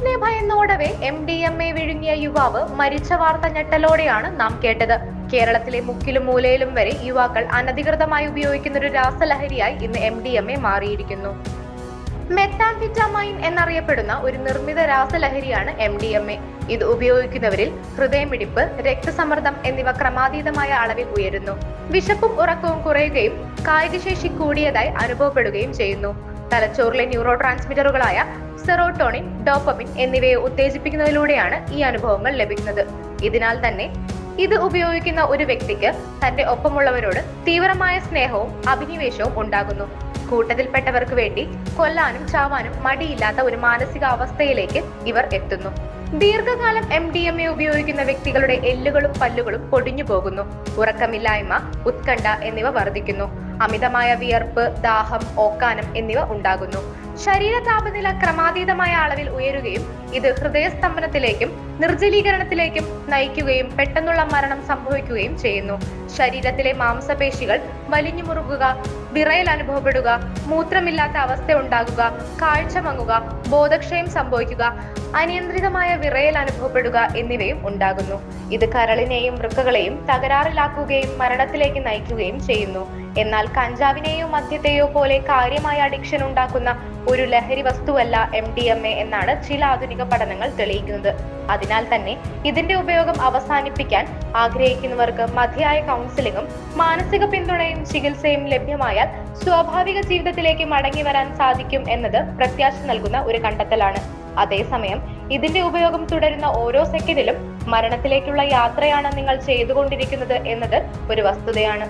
പോലീസിനെ ഭയന്നോടവെ M D M A വിഴുങ്ങിയ യുവാവ് മരിച്ച വാർത്ത ഞെട്ടലോടെയാണ് നാം കേട്ടത്. കേരളത്തിലെ മുക്കിലും മൂലയിലും വരെ യുവാക്കൾ അനധികൃതമായി ഉപയോഗിക്കുന്ന ഒരു രാസലഹരിയായി ഇന്ന് എം ഡി എം എ മാറിയിരിക്കുന്നു. മെത്താംഫിറ്റാമൈൻ എന്നറിയപ്പെടുന്ന ഒരു നിർമ്മിത രാസലഹരിയാണ് എം ഡി എം എ ഇത് ഉപയോഗിക്കുന്നവരിൽ ഹൃദയമിടിപ്പ് രക്തസമ്മർദ്ദം എന്നിവ ക്രമാതീതമായ അളവിൽ ഉയരുന്നു. വിശപ്പും ഉറക്കവും കുറയുകയും കായികശേഷി കൂടിയതായി അനുഭവപ്പെടുകയും ചെയ്യുന്നു. തലച്ചോറിലെ ന്യൂറോ ട്രാൻസ്മിറ്ററുകളായ സെറോട്ടോണിൻ ഡോപ്പമിൻ എന്നിവയെ ഉത്തേജിപ്പിക്കുന്നതിലൂടെയാണ് ഈ അനുഭവങ്ങൾ ലഭിക്കുന്നത്. ഇതിനാൽ തന്നെ ഇത് ഉപയോഗിക്കുന്ന ഒരു വ്യക്തിക്ക് തന്റെ ഒപ്പമുള്ളവരോട് തീവ്രമായ സ്നേഹവും അഭിനിവേശവും ഉണ്ടാകുന്നു. കൂട്ടത്തിൽപ്പെട്ടവർക്ക് വേണ്ടി കൊല്ലാനും ചാവാനും മടിയില്ലാത്ത ഒരു മാനസികാവസ്ഥയിലേക്ക് ഇവർ എത്തുന്നു. ദീർഘകാലം എം ഡി എം എ ഉപയോഗിക്കുന്ന വ്യക്തികളുടെ എല്ലുകളും പല്ലുകളും പൊടിഞ്ഞു പോകുന്നു. ഉറക്കമില്ലായ്മ ഉത്കണ്ഠ എന്നിവ വർദ്ധിക്കുന്നു. അമിതമായ വിയർപ്പ് ദാഹം ഓക്കാനം എന്നിവ ഉണ്ടാകുന്നു. ശരീര താപനില ക്രമാതീതമായ അളവിൽ ഉയരുകയും ഇത് ഹൃദയസ്തംഭനത്തിലേക്കും നിർജലീകരണത്തിലേക്കും നയിക്കുകയും പെട്ടെന്നുള്ള മരണം സംഭവിക്കുകയും ചെയ്യുന്നു. ശരീരത്തിലെ മാംസപേശികൾ വലിഞ്ഞു മുറുകുക വിറയൽ അനുഭവപ്പെടുക മൂത്രമില്ലാത്ത അവസ്ഥ ഉണ്ടാകുക കാഴ്ച മങ്ങുക ബോധക്ഷയം സംഭവിക്കുക അനിയന്ത്രിതമായ വിറയൽ അനുഭവപ്പെടുക എന്നിവയും ഉണ്ടാകുന്നു. ഇത് കരളിനെയും വൃക്കകളെയും തകരാറിലാക്കുകയും മരണത്തിലേക്ക് നയിക്കുകയും ചെയ്യുന്നു. എന്നാൽ കഞ്ചാവിനെയോ മദ്യത്തെയോ പോലെ കാര്യമായ അഡിക്ഷൻ ഉണ്ടാക്കുന്ന ഒരു ലഹരി വസ്തുവല്ല എം ഡി എം എ എന്നാണ് ചില ആധുനിക പഠനങ്ങൾ തെളിയിക്കുന്നത്. അതിനാൽ തന്നെ ഇതിന്റെ ഉപയോഗം അവസാനിപ്പിക്കാൻ ആഗ്രഹിക്കുന്നവർക്ക് മതിയായ കൗൺസിലിംഗും മാനസിക പിന്തുണയും ചികിത്സയും ലഭ്യമായാൽ സ്വാഭാവിക ജീവിതത്തിലേക്ക് മടങ്ങി വരാൻ സാധിക്കും എന്നത് പ്രത്യാശ നൽകുന്ന ഒരു കണ്ടെത്തലാണ്. അതേസമയം ഇതിന്റെ ഉപയോഗം തുടരുന്ന ഓരോ സെക്കൻഡിലും മരണത്തിലേക്കുള്ള യാത്രയാണ് നിങ്ങൾ ചെയ്തുകൊണ്ടിരിക്കുന്നത് എന്നത് ഒരു വസ്തുതയാണ്.